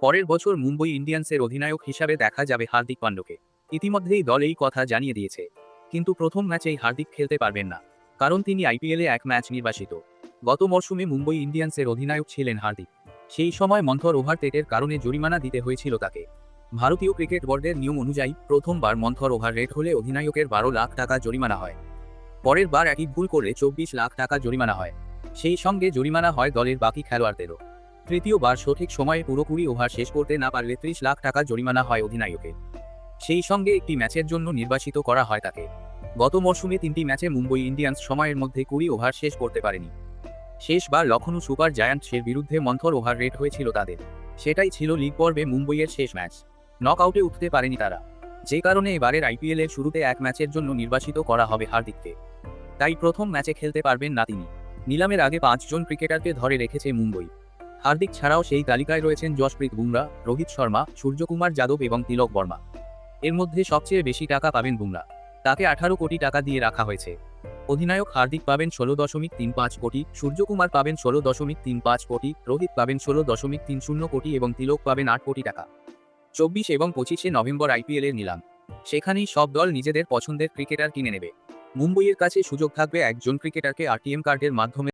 পরের বছর মুম্বই ইন্ডিয়ান্সের অধিনায়ক হিসাবে দেখা যাবে হার্দিক পান্ড্যকে ইতিমধ্যেই দল এই কথা জানিয়ে দিয়েছে। কিন্তু প্রথম ম্যাচেই হার্দিক খেলতে পারবেন না। কারণ তিনি আইপিএলে এক ম্যাচ নির্বাসিত। গত মরশুমে মুম্বই ইন্ডিয়ান্সের অধিনায়ক ছিলেন হার্দিক। সেই সময় মন্থর ওভারটেকের কারণে জরিমানা দিতে হয়েছিল তাকে। ভারতীয় ক্রিকেট বোর্ডের নিয়ম অনুযায়ী প্রথমবার মন্থর ওভার রেট হলে অধিনায়কের বারো লাখ টাকা জরিমানা হয়। পরের বার একই ভুল করলে চব্বিশ লাখ টাকা জরিমানা হয়। সেই সঙ্গে জরিমানা হয় দলের বাকি খেলোয়াড়দেরও। তৃতীয়বার সঠিক সময়ে পুরোপুরি ওভার শেষ করতে না পারলে ত্রিশ লাখ টাকা জরিমানা হয় অধিনায়কের। সেই সঙ্গে একটি ম্যাচের জন্য নির্বাসিত করা হয় তাকে। গত মরশুমে তিনটি ম্যাচে মুম্বই ইন্ডিয়ান্স সময়ের মধ্যে কুড়ি ওভার শেষ করতে পারেনি। শেষবার লখনৌ সুপার জায়ান্টসের বিরুদ্ধে মন্থর ওভার রেট হয়েছিল তাদের। সেটাই ছিল লিগ পর্বে মুম্বইয়ের শেষ ম্যাচ। নক আউটে উঠতে পারেনি তারা। যে কারণে এবারের আইপিএল এর শুরুতে এক ম্যাচের জন্য নির্বাসিত করা হবে হার্দিককে। তাই প্রথম ম্যাচে খেলতে পারবেন না তিনি। নিলামের আগে পাঁচজন ক্রিকেটারকে ধরে রেখেছে মুম্বই। হার্দিক ছাড়াও সেই তালিকায় রয়েছেন যশপ্রীত বুমরা, রোহিত শর্মা, সূর্যকুমার যাদব এবং তিলক বর্মা। এর মধ্যে সবচেয়ে বেশি টাকা পাবেন বুমরা। তাকে আঠারো কোটি টাকা দিয়ে রাখা হয়েছে। অধিনায়ক হার্দিক পাবেন ষোলো দশমিক তিন পাঁচ কোটি, সূর্যকুমার পাবেন ষোলো দশমিক তিন পাঁচ কোটি, রোহিত পাবেন ষোলো দশমিক তিন শূন্য কোটি এবং তিলক পাবেন আট কোটি টাকা। চব্বিশ এবং পঁচিশে নভেম্বর আইপিএল এর নিলাম। সেখানেই সব দল নিজেদের পছন্দের ক্রিকেটার কিনে নেবে। মুম্বইয়ের কাছে সুযোগ থাকবে একজন ক্রিকেটারকে আরটিএম কার্ডের মাধ্যমে